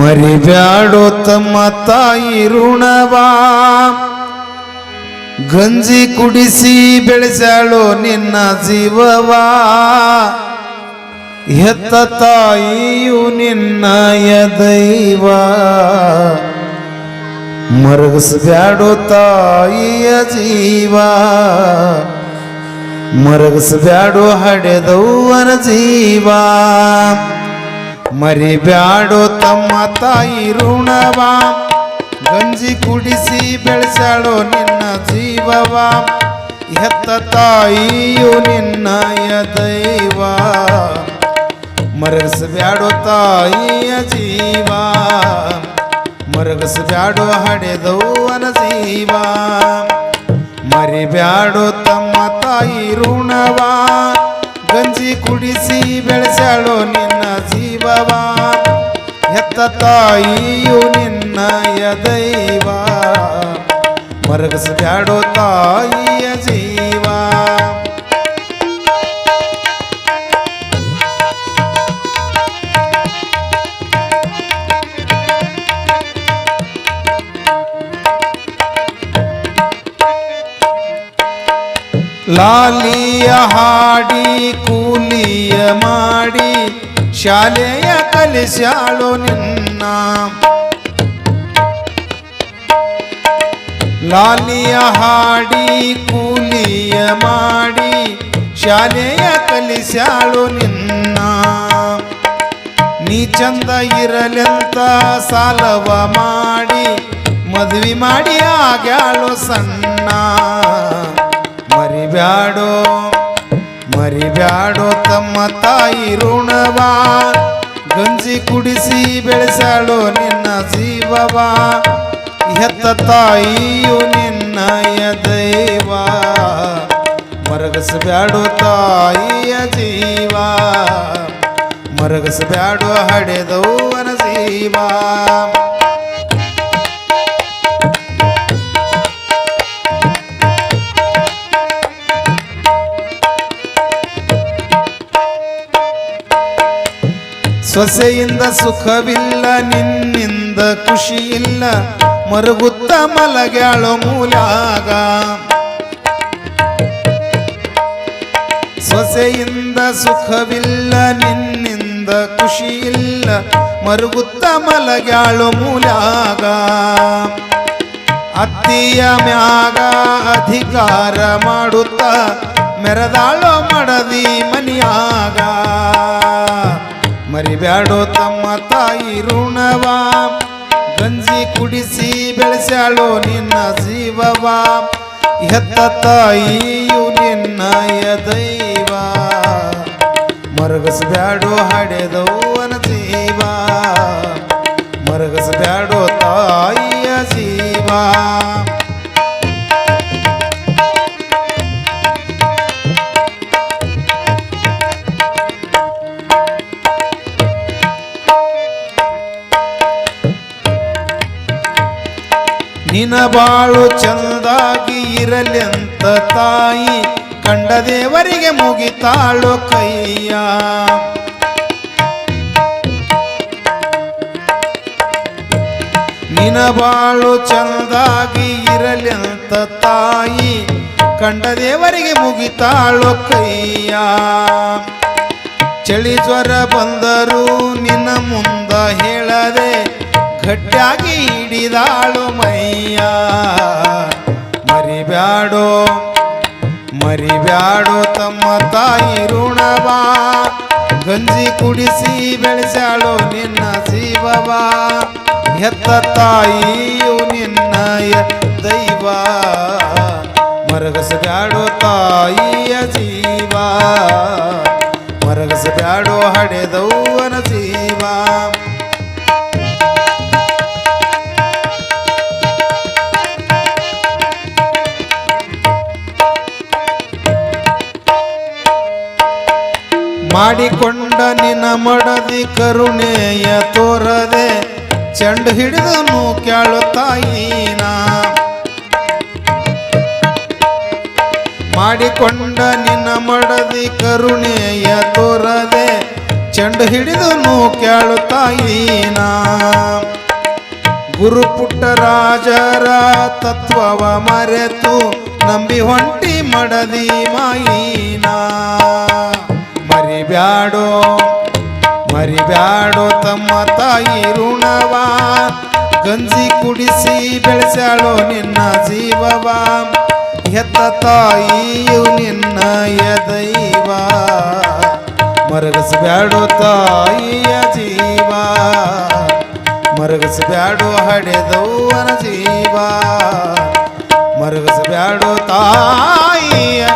ಮರಿಬ್ಯಾಡೋ ತಮ್ಮ ತಾಯಿ ಋಣವಾ ಗಂಜಿ ಕುಡಿಸಿ ಬೆಳೆಸಳು ನಿನ್ನ ಜೀವವಾ. ಹೆತ್ತ ತಾಯಿಯು ನಿನ್ನಯ ದೈವ ಮರಗಿಸ್ಬ್ಯಾಡು ತಾಯಿಯ ಜೀವ. ಮರಗಿಸ್ಬ್ಯಾಡು ಹಡೆದವ್ವನ ಜೀವ. ಮರಿಬ್ಯಾಡು ತಮ್ಮ ತಾಯಿ ಋಣವ. ಗಂಜಿ ಕುಡಿಸಿ ಬೆಳೆಸಾಳೋ ನಿನ್ನ ಜೀವವ. ಹೆತ್ತ ತಾಯಿಯು ನಿನ್ನಯ ದೈವ ಮರಗಸ್ಬ್ಯಾಡೋ ತಾಯಿಯ ಜೀವ. ಮರಗಸ್ಬ್ಯಾಡೋ ಹಡೆದವನ ಜೀವ ಮರಿಬ್ಯಾಡೋ ತಮ್ಮ ತಾಯಿ ಋಣವ. ಗಂಜಿ ಕುಡಿಸಿ ಬೆಳೆಸಾಳೋ ನಿನ್ನ ಜೀವವ. ಹೆತ್ತ ತಾಯಿಯು ನಿನ್ನಯ ದೈವ ಮರಗಸ್ಬ್ಯಾಡೋ ತಾಯಿಯ ಜೀವ ಲಾಲಿಯ ಹಾಡಿ ಕೂಲಿಯ ಮಾಡಿ ಶಾಲೆಯ ಕಲಿಸ್ಯಾಳು ನಿನ್ನ ಲಾಲಿಯ ಹಾಡಿ, ಕೂಲಿಯ ಮಾಡಿ, ಶಾಲೆಯ ಕಲಿಸ್ಯಾಳು ನಿನ್ನ. ನೀ ಚಂದ ಇರಲೆಂತ ಸಾಲವ ಮಾಡಿ, ಮದುವೆ ಮಾಡಿ ಆಗ್ಯಾಳು ಸಣ್ಣ. ಮರಿಬ್ಯಾಡೋ ಮರಿಬ್ಯಾಡೋ ತಮ್ಮ ತಾಯಿ ಋಣವಾ. ಗಂಜಿ ಕುಡಿಸಿ ಬೆಳೆಸ್ಯಾಳು ನಿನ್ನ ಜೀವವಾ. ಹೆತ್ತ ತಾಯಿಯು ನಿನ್ನಯ ದೈವ ಮರಗಸಬ್ಯಾಡೋ ತಾಯಿಯ ಜೀವ. ಮರಗಸಬ್ಯಾಡೋ ಹಡೆದವನ ಜೀವ. ಸೊಸೆಯಿಂದ ಸುಖವಿಲ್ಲ ನಿನ್ನಿಂದ ಖುಷಿಯಿಲ್ಲ. ಮರುಗುತ್ತ ಮಲಗ್ಯಾಳೋ ಮೂಲಾಗ. ಸೊಸೆಯಿಂದ ಸುಖವಿಲ್ಲ, ನಿನ್ನಿಂದ ಖುಷಿ ಇಲ್ಲ ಮರುಗುತ್ತ ಮಲಗ್ಯಾಳೋ ಮೂಲಾಗ. ಅತ್ತಿಯ ಮ್ಯಾಗ ಅಧಿಕಾರ ಮಾಡುತ್ತ ಮೆರೆದಾಳೋ ಮಡದಿ ಮನಿಯಾಗ. ಮರಿಬ್ಯಾಡೋ ತಮ್ಮ ತಾಯಿ ಋಣವ. ಗಂಜಿ ಕುಡಿಸಿ ಬೆಳೆಸ್ಯಾಳು ನಿನ್ನ ಜೀವವ. ಹೆತ್ತ ತಾಯಿಯು ನಿನ್ನ ದೈವ ಮರಗಸ್ಬ್ಯಾಡೋ ಹಡೆದವನ ಜೀವ ಮರಗಸ್ಬ್ಯಾಡೋ ತಾಯಿಯ ಜೀವ. ನಿನ ಬಾಳು ಚಂದಾಗಿ ಇರಲೆಂತ ತಾಯಿ, ಕಂಡ ದೇವರಿಗೆ ಮುಗಿತಾಳು ಕೈಯ. ನಿನ ಬಾಳು ಚಂದಾಗಿ ಇರಲೆಂತ ತಾಯಿ, ಕಂಡ ದೇವರಿಗೆ ಮುಗಿತಾಳು ಕೈಯ. ಚಳಿ ಜ್ವರ ಬಂದರೂ ನಿನ್ನ ಮುಂದ ಹೇಳದೆ ಗಟ್ಟಿಯಾಗಿ ಹಿಡಿದಾಳು ಮೈಯ. ಮರಿಬ್ಯಾಡೋ ಮರಿಬ್ಯಾಡೋ ತಮ್ಮ ತಾಯಿ ಋಣವಾ. ಗಂಜಿ ಕುಡಿಸಿ ಬೆಳೆಸಾಳು ನಿನ್ನ ಜೀವವಾ. ಹೆತ್ತ ತಾಯಿಯು ನಿನ್ನಯ ದೈವ. ಮರಗಸಬ್ಯಾಡೋ ತಾಯಿಯ ಜೀವ. ಮರಗಸಬ್ಯಾಡೋ ಹಡೆದೌವನ ಜೀವ. ಮಾಡಿಕೊಂಡ ನಿನ್ನ ಮಡದಿ ಕರುಣೆಯ ತೋರದೆ ಚೆಂಡು ಹಿಡಿದನು ಕೇಳುತ್ತಾಯಿನ ತಾಯಿನ. ಮಾಡಿಕೊಂಡ ನಿನ್ನ ಮಡದಿ ಕರುಣೆಯ ತೋರದೆ ಚೆಂಡು ಹಿಡಿದನು ಕೇಳುತ್ತಾಯಿನ ಗುರು ಗುರುಪುಟ್ಟ ರಾಜರ ತತ್ವವ ಮರೆತು ನಂಬಿ ಹೊಂಟಿ ಮಡದಿ ಮಾಯಿನ. ಮರಿಬ್ಯಾಡೋ ಮರಿಬ್ಯಾಡೋ ತಮ್ಮ ತಾಯಿ ಋಣವ. ಗಂಜಿ ಕುಡಿಸಿ ಬೆಳೆಸಾಳೋ ನಿನ್ನ ಜೀವವ. ಹೆತ್ತ ತಾಯಿಯು ತಾಯಿ ಜೀವಾ ಮರಗಸಬ್ಯಾಡೋ ತಾಯಿಯ ಜೀವ. ಮರಗಸಬ್ಯಾಡೋ ಹಡೆದವನ ಜೀವ. ಮರಗಸಬ್ಯಾಡೋ ತಾಯಿಯ